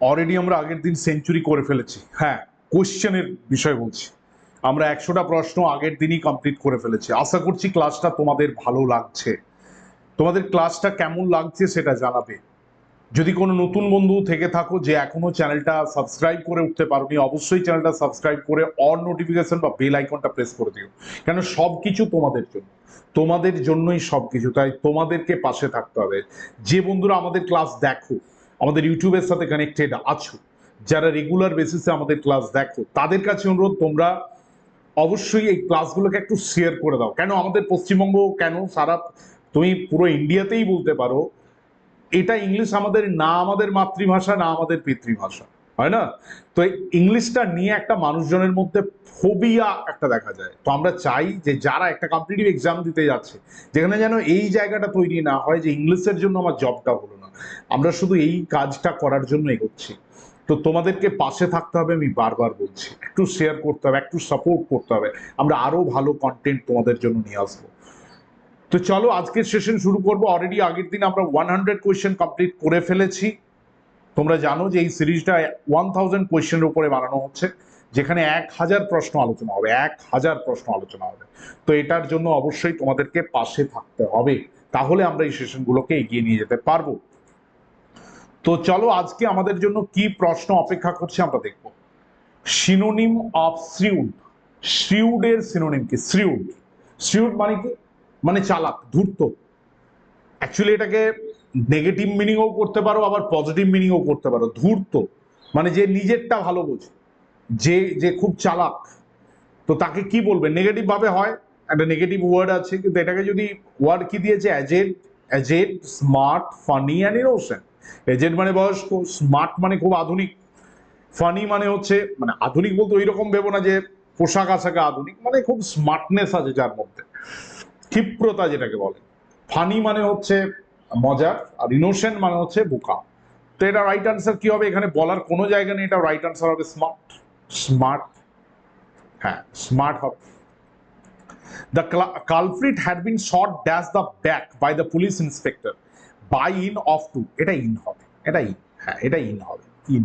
Already আমরা আগের দিন সেঞ্চুরি করে ফেলেছি। হ্যাঁ কোশ্চেনের বিষয় বলছি। আমরা একশোটা প্রশ্ন আগের দিনই কমপ্লিট করে ফেলেছি। আশা করছি ক্লাসটা তোমাদের ভালো লাগছে। তোমাদের ক্লাসটা কেমন লাগছে সেটা জানাবে। যদি কোনো নতুন বন্ধু থেকে থাকো যে এখনও চ্যানেলটা সাবস্ক্রাইব করে উঠতে পারোনি, অবশ্যই চ্যানেলটা সাবস্ক্রাইব করে অল নোটিফিকেশন বা বেল আইকনটা প্রেস করে দিও। কেন সব কিছু তোমাদের জন্য। তোমাদের জন্যই সব কিছু তাই তোমাদেরকে পাশে থাকতে হবে। যে বন্ধুরা আমাদের ক্লাস দেখো আমাদের ইউটিউবের সাথে কানেক্টেড আছো। যারা রেগুলার বেসিসে আমাদের ক্লাস দেখো, তাদের কাছে অনুরোধ, তোমরা অবশ্যই এই ক্লাসগুলোকে একটু শেয়ার করে দাও। কেন আমাদের পশ্চিমবঙ্গ কেন? সারা, তুমি পুরো ইন্ডিয়াতেই বলতে পারো, এটা ইংলিশ আমাদের না আমাদের মাতৃভাষা, না আমাদের পিতৃভাষা। হয় না? তো ইংলিশটা নিয়ে একটা মানুষজনের মধ্যে ফোবিয়া একটা দেখা যায়। তো আমরা চাই যে যারা একটা কম্পিটিটিভ এক্সাম দিতে যাচ্ছে, যেখানে যেন এই জায়গাটা তৈরি না হয় যে ইংলিশের জন্য আমার জবটা হলো না। আমরা শুধু এই কাজটা করার জন্য এগোচ্ছি। তো তোমাদেরকে পাশে থাকতে হবে, আমি বারবার বলছি। একটু শেয়ার করতে হবে, একটু সাপোর্ট করতে হবে। আমরা আরও ভালো কন্টেন্ট তোমাদের জন্য নিয়ে আসব। তো চলো, আজকের সেশন শুরু করব। অলরেডি আগের দিন আমরা ওয়ান হান্ড্রেড কোয়েশ্চেন কমপ্লিট করে ফেলেছি। তোমরা জানো যে এই সিরিজটা ওয়ান থাউজেন্ড কোয়েশ্চেনের উপরে বানানো হচ্ছে, যেখানে এক হাজার প্রশ্ন আলোচনা হবে, এক হাজার প্রশ্ন আলোচনা হবে। তো এটার জন্য অবশ্যই তোমাদেরকে পাশে থাকতে হবে। তাহলে আমরা এই সেশনগুলোকে এগিয়ে নিয়ে যেতে পারব। তো চলো আজকে আমাদের জন্য কি প্রশ্ন অপেক্ষা করছে আমরা দেখব। সিনোনিম অফ শ্রিউড শ্রিউডের সিনোনিম কি? শ্রিউড শ্রিউড মানে কি? মানে চালাক, ধূর্ত। অ্যাকচুয়ালি এটাকে নেগেটিভ মিনিংও করতে পারো, আবার পজিটিভ মিনিংও করতে পারো। ধূর্ত মানে যে নিজেরটা ভালো বোঝে, যে যে খুব চালাক। তো তাকে কি বলবে? নেগেটিভ ভাবে হয়, একটা নেগেটিভ ওয়ার্ড আছে, কিন্তু এটাকে যদি ওয়ার্ড কি দিয়েছে? Aged aged smart funny and innocent aged মানে বয়স্ক স্মার্ট মানে খুব আধুনিক। ফানি মানে হচ্ছে মানে আধুনিক বলতে ওই রকম ভেবো না যে পোশাক আশাকে আধুনিক মানে খুব স্মার্টনেস আছে যার মধ্যে। ক্ষিপ্রতা যেটাকে বলে। ফানি মানে হচ্ছে মজার আর ইনোসেন্ট মানে হচ্ছে বোকা। তো এটা রাইট আনসার কি হবে? এখানে বলার কোনো জায়গা নেই, এটা রাইট আনসার হবে স্মার্ট স্মার্ট হ্যাঁ স্মার্ট হবে। Cl- culprit had been shot dash the back by the police inspector. By in of two. এটা ইন হবে, এটা ইন হ্যাঁ এটা ইন হবে ইন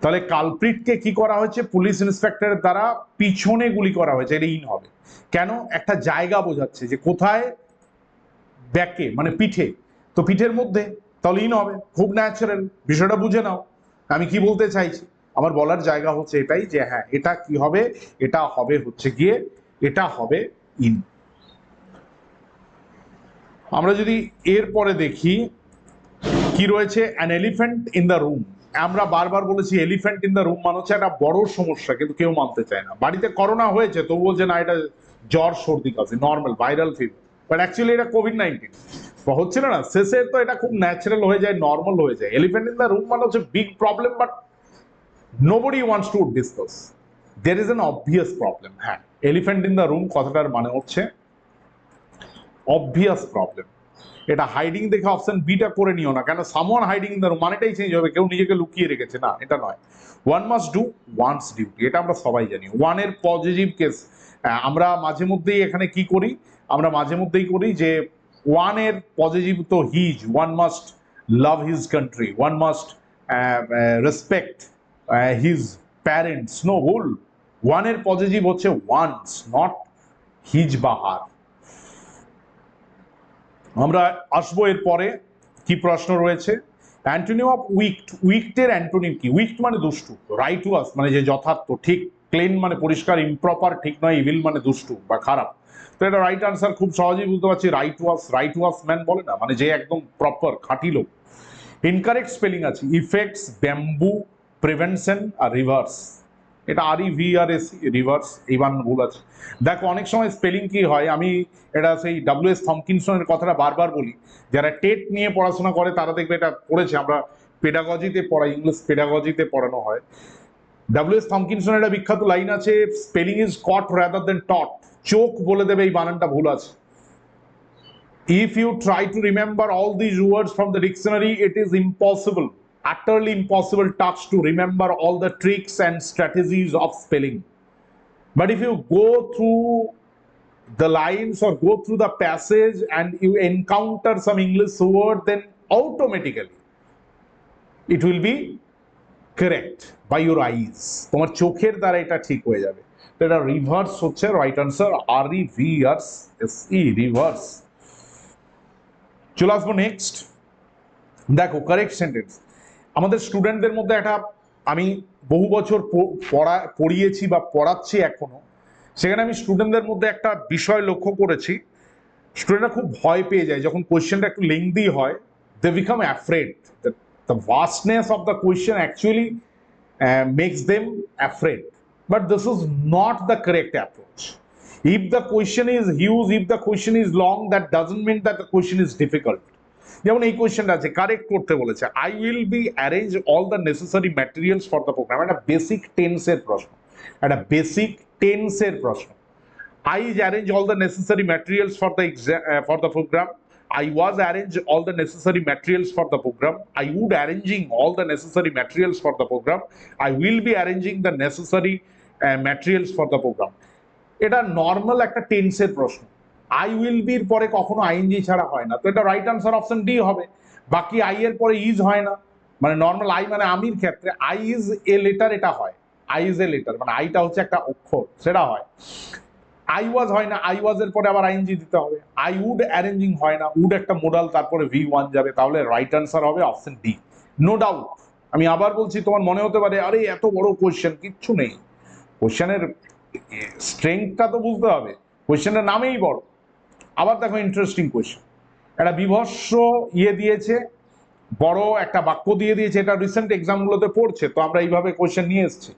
তাহলে কালপ্রিটকে কি করা হয়েছে? পুলিশ ইন্সপেক্টরের দ্বারা পিছনে গুলি করা হয়েছে, এটা ইন হবে। কেন? একটা জায়গা বোঝাচ্ছে যে কোথায় ব্যাকে মানে পিঠে। তো পিঠের মধ্যে তাহলে ইন হবে খুব ন্যাচারাল বিষয়টা বুঝে নাও। আমি কি বলতে চাইছি? আমার বলার জায়গা হচ্ছে এটাই যে হ্যাঁ এটা কি হবে? এটা হবে হচ্ছে গিয়ে, এটা হবে ইন। আমরা যদি এরপরে দেখি, কি রয়েছে? An elephant in the room আমরা বারবার বলেছি এলিফ্যান্ট ইন দ্য রুম মানে হচ্ছে একটা বড় সমস্যা, কিন্তু কেউ মানতে চায় না। বাড়িতে করোনা হয়েছে তবু বলছে না, এটা জ্বর সর্দি কাশি normal viral fever but actually এটা কোভিড নাইন্টিন হচ্ছিল না শেষে তো এটা খুব ন্যাচারাল হয়ে যায় নর্মাল হয়ে যায়। এলিফ্যান্ট ইন দ্য রুম মানে হচ্ছে big problem but nobody wants to discuss there is an obvious problem হ্যাঁ। এলিফ্যান্ট ইন দ্য রুম কথাটার মানে হচ্ছে অবভিয়াস প্রবলেম এটা হাইডিং দেখে অপশন বিটা করে নিও না, কেন someone hiding in the room মানেটাই change হবে, কেউ নিজেকে লুকিয়ে রেখেছে, না, এটা নয়। One must do one's duty এটা আমরা সবাই জানি। ওয়ানের পজিটিভ কেস আমরা মাঝে মধ্যেই এখানে কি করি? আমরা মাঝে মধ্যেই করি যে ওয়ানের পজিটিভ তো his one must love his country one must respect his parents no ভুল ওয়ানের পজিটিভ হচ্ছে ওয়ান্স নট হিজ বাহার. আমরা আসব এর পরে, কি প্রশ্ন রয়েছে? অ্যান্টোনিম অফ উইক্ট উইক্টের অ্যান্টোনিম কি? উইক্ট মানে দুষ্টু রাইট ওয়াস মানে যে যথার্থ, ঠিক ক্লিন মানে পরিষ্কার ইমপ্রপার ঠিক নয় ইভিল মানে দুষ্টু বা খারাপ। তো এটা রাইট আনসার খুব সহজেই বুঝতে পারছি। Righteous righteous man বলে না মানে যে একদম প্রপার খাঁটি লোক। ইনকারেক্ট স্পেলিং আছে। ইফেক্টস ব্যাম্বু প্রিভেনশন আর রিভার্স এটা R E V R S reverse এই বানান ভুল আছে। দেখো, অনেক সময় স্পেলিং কি হয়, আমি এটা সেই ডাব্লিউ এস থমকিনসনের কথাটা বারবার বলি। যারা টেট নিয়ে পড়াশোনা করে, তারা দেখবে এটা পড়েছে আমরা পেডাগজিতে পড়াই ইংলিশ পেডাগজিতে পড়ানো হয়। ডাব্লিউ এস থমকিনসনের একটা বিখ্যাত লাইন আছে spelling is caught rather than taught চোখ বলে দেবে এই বানানটা ভুল আছে if you try to remember all these words from the dictionary it is impossible utterly impossible task to remember all the tricks and strategies of spelling but if you go through the lines or go through the passage and you encounter some english word then automatically it will be correct by your eyes তোমার চোখের দ্বারা এটা ঠিক হয়ে যাবে এটা reverse হচ্ছে right answer R E V আর্স S E reverse চলে আসব নেক্সট দেখো কারেক্ট সেন্টেন্স আমাদের স্টুডেন্টদের মধ্যে একটা আমি বহু বছর পড়া, পড়িয়েছি বা পড়াচ্ছি এখনও, সেখানে আমি স্টুডেন্টদের মধ্যে একটা বিষয় লক্ষ্য করেছি। স্টুডেন্টরা খুব ভয় পেয়ে যায়, যখন কোয়েশ্চেনটা একটু লেংদি হয় they become afraid the vastness of the question actually makes them afraid but this is not the correct approach if the question is huge if the question is long that doesn't mean that the question is difficult যেমন এই কোয়েশ্চেনটা আছে correct করতে বলেছে I will be arrange all the necessary materials for the programme একটা basic টেন্সের প্রশ্ন একটা বেসিক টেন্সের প্রশ্ন I arrange all the necessary materials for the exa- uh, for the program. I was arrange all the necessary materials for the program. I would arranging all the necessary materials for the program. I will be arranging the necessary for the programme এটা normal একটা টেন্সের প্রশ্ন। I will বির পরে কখনো ING ছাড়া হয় না। তো এটা রাইট আনসার অপশন ডি হবে। বাকি আই এর পরে ইজ হয় না। মানে নর্মাল আই মানে আমির ক্ষেত্রে আই ইজ এ লেটার এটা হয়। আই ইজ এ লেটার মানে আইটা হচ্ছে একটা অক্ষর, সেটা হয়। আই ওয়াজ হয় না আই ওয়াজ এর পরে আবার আইএনজি দিতে হবে। আই উড অ্যারেঞ্জিং হয় না। উড একটা মোডাল তারপরে ভি ওয়ান যাবে। তাহলে রাইট আনসার হবে অপশন ডি নো ডাউট আমি আবার বলছি, তোমার মনে হতে পারে, আরে এত বড় কোয়েশ্চেন কিচ্ছু নেই। কোয়েশ্চেনের স্ট্রেংথটা তো বুঝতে হবে। কোয়েশ্চেনের নামেই বড়। আবার দেখো ইন্টারেস্টিং কোয়েশ্চেন একটা বিভৎস ইয়ে দিয়েছে, বড় একটা বাক্য দিয়ে দিয়েছে, এটা রিসেন্ট এক্সামগুলোতে পড়ছে, তো আমরা এইভাবে কোয়েশ্চেন নিয়ে এসেছি।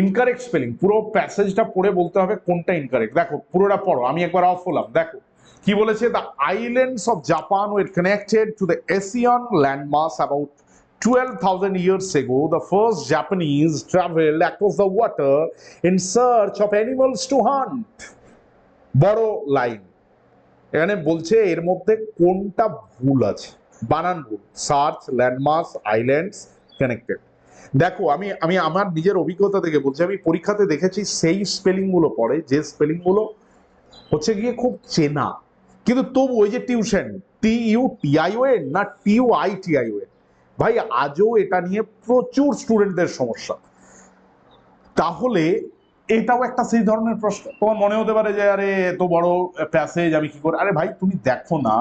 ইনকারেক্ট স্পেলিং পুরো প্যাসেজটা পড়ে বলতে হবে কোনটা ইনকারেক্ট দেখো, পুরোটা পড়ো, আমি একবার অফ হলাম, দেখো। কি বলেছে? The islands of Japan were connected to the Asian landmass about 12,000 years ago, the first Japanese traveled across the water in search of animals to hunt. বড় লাইন এখানে বলছে এর মধ্যে কোনটা ভুল আছে? বানান ভুল সার্চ ল্যান্ডমার্কস আইল্যান্ডস কানেক্টেড দেখো আমি আমি আমার নিজের অভিজ্ঞতা থেকে বলছি আমি পরীক্ষাতে দেখেছি সেই স্পেলিংগুলো পড়ে যে স্পেলিংগুলো হচ্ছে গিয়ে খুব চেনা। কিন্তু তবু ওই যে টিউশন টি ইউ টিআইওএন না টি ইউ আই টিআইওএন ভাই, আজও এটা নিয়ে প্রচুর স্টুডেন্টদের সমস্যা। তাহলে এটাও একটা সেই ধরনের প্রশ্ন। তোমার মনে হতে পারে যে, আরে, এত বড় প্যাসেজ আমি কি করে আরে ভাই, তুমি দেখো না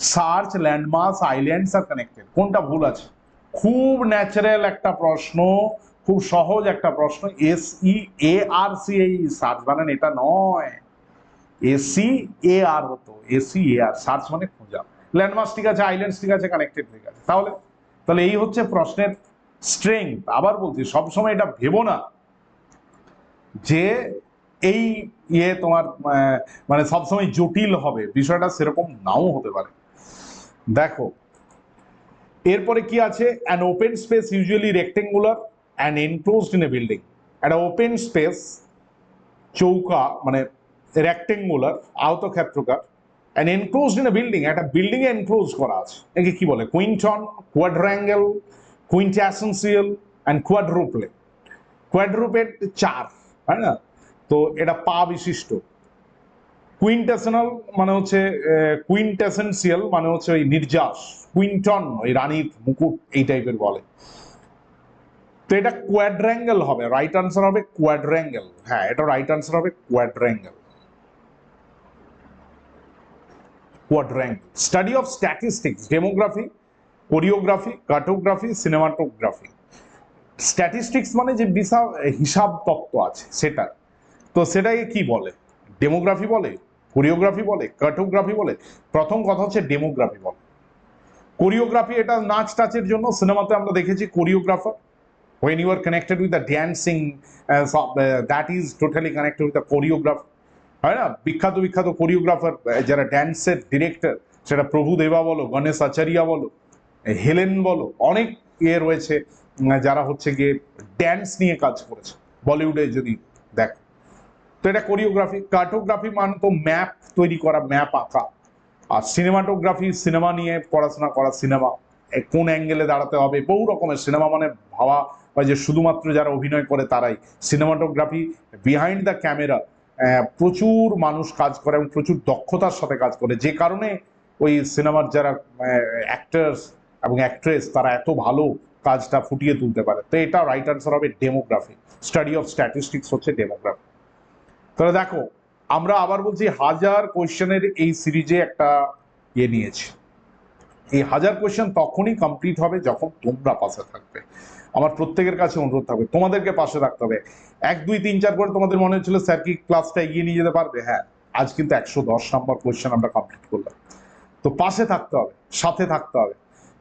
সার্চ ল্যান্ডমার্কস আইল্যান্ডস আর কানেক্টেড কোনটা ভুল আছে? খুব ন্যাচারাল একটা প্রশ্ন, খুব সহজ একটা প্রশ্ন। এস এ আর সি এই সার্চ বানান, এটা নয়। এসি এ আর হতো এসি এ আর সার্চ মানে খোঁজা। ল্যান্ডমার্কস ঠিক আছে আইল্যান্ডস ঠিক আছে কানেক্টেড ঠিক আছে তাহলে তাহলে এই হচ্ছে প্রশ্নের স্ট্রেংথ আবার বলছি, সবসময় এটা ভেবো না যে এই ইয়ে তোমার মানে সবসময় জটিল হবে। বিষয়টা সেরকম নাও হতে পারে। দেখো, এরপরে কি আছে? An open space usually rectangular and enclosed in a building একটা ওপেন স্পেস চৌকা মানে rectangular আয়তক্ষেত্রকার and enclosed in a building একটা বিল্ডিং এ এনক্লোজ করা আছে। একে কি বলে? কুইন্টন কোয়াড্র্যাঙ্গেল কুইন্ট্যাসেন্সিয়াল অ্যান্ড কোয়াড্রুপ্লে কোয়াড্রুপেড চার, তাই না? তো এটা পা বিশিষ্ট। কুইন্টেশনাল মানে হচ্ছে কুইন্টেসেন্সিয়াল মানে হচ্ছে ওই নির্যাস। কুইন্টন ওই রানীর মুকুট, এই টাইপের বলে। তো এটা কোয়াড্র্যাঙ্গেল হবে। রাইট আনসার হবে কোয়াড্র্যাঙ্গেল হ্যাঁ এটা রাইট আনসার হবে quadrangle quadrangle study of statistics demography choreography cartography cinematography statistics মানে যে বিশাল হিসাব তত্ত্ব আছে সেটা। তো সেটাকে কি বলে? ডেমোগ্রাফি বলে কোরিওগ্রাফি বলে কার্টোগ্রাফি বলে। প্রথম কথা হচ্ছে ডেমোগ্রাফি বলে। কোরিওগ্রাফি এটা নাচ টাচের জন্য সিনেমাতে আমরা দেখেছি choreographer when you are connected with the dancing uh, so, uh, that is totally connected with the choreographer হয় না? বিখ্যাত বিখ্যাত কোরিওগ্রাফার যারা ড্যান্সের ডিরেক্টর সেটা প্রভু দেবা বলো, গণেশ আচারিয়া বলো, হেলেন বলো, অনেক ইয়ে রয়েছে যারা হচ্ছে গিয়ে ড্যান্স নিয়ে কাজ করেছে। বলিউডে যদি দেখ। তো এটা কোরিওগ্রাফি কার্টোগ্রাফি মানে তো ম্যাপ তৈরি করা ম্যাপ আঁকা। আর সিনেমাটোগ্রাফি সিনেমা নিয়ে পড়াশোনা করা সিনেমা কোন অ্যাঙ্গেলে দাঁড়াতে হবে? বহু রকমের সিনেমা মানে ভাবা হয় যে শুধুমাত্র যারা অভিনয় করে তারাই। সিনেমাটোগ্রাফি বিহাইন্ড দ্য ক্যামেরা প্রচুর মানুষ কাজ করে এবং প্রচুর দক্ষতার সাথে কাজ করে। যে কারণে ওই সিনেমার যারা অ্যাক্টার্স এবং অ্যাক্ট্রেস তারা এত ভালো কাজটা ফুটিয়ে তুলতে পারে। তো এটা রাইট আনসার হবে ডেমোগ্রাফি স্টাডি অফ স্ট্যাটিস্টিক্স হচ্ছে ডেমোগ্রাফি তাহলে দেখো, আমরা আবার বলছি হাজার কোয়েশ্চেনের এই সিরিজে একটা ইয়ে নিয়েছি। এই হাজার কোয়েশ্চেন তখনই কমপ্লিট হবে যখন তোমরা পাশে থাকবে। আমার প্রত্যেকের কাছে অনুরোধ থাকবে, তোমাদেরকে পাশে রাখতে হবে। এক, দুই, তিন, চার করে তোমাদের মনে হচ্ছিল, স্যার কি ক্লাসটা এগিয়ে নিয়ে যেতে পারবে? হ্যাঁ আজ কিন্তু একশো দশ নম্বর কোয়েশ্চেন আমরা কমপ্লিট করলাম। তো পাশে থাকতে হবে, সাথে থাকতে হবে,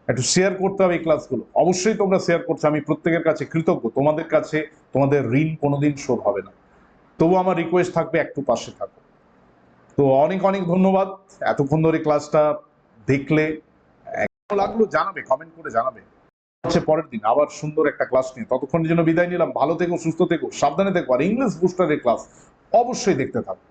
একটু শেয়ার করতে হবে এই ক্লাসগুলো অবশ্যই তোমরা শেয়ার করছ, আমি প্রত্যেকের কাছে কৃতজ্ঞ। তোমাদের কাছে তোমাদের ঋণ কোনোদিন শোধ হবে না। তবু আমার রিকোয়েস্ট থাকবে, একটু পাশে থাকো। তো অনেক অনেক ধন্যবাদ। এতক্ষণ ধরে ক্লাসটা দেখলে লাগল, জানাবে কমেন্ট করে জানাবে। হচ্ছে পরের দিন, আবার সুন্দর একটা ক্লাস নিয়ে। ততক্ষণের জন্য বিদায় নিলাম। ভালো থেকো, সুস্থ থেকো, সাবধানে থেকো, আর ইংলিশ বুস্টারের ক্লাস অবশ্যই দেখতে থাকো।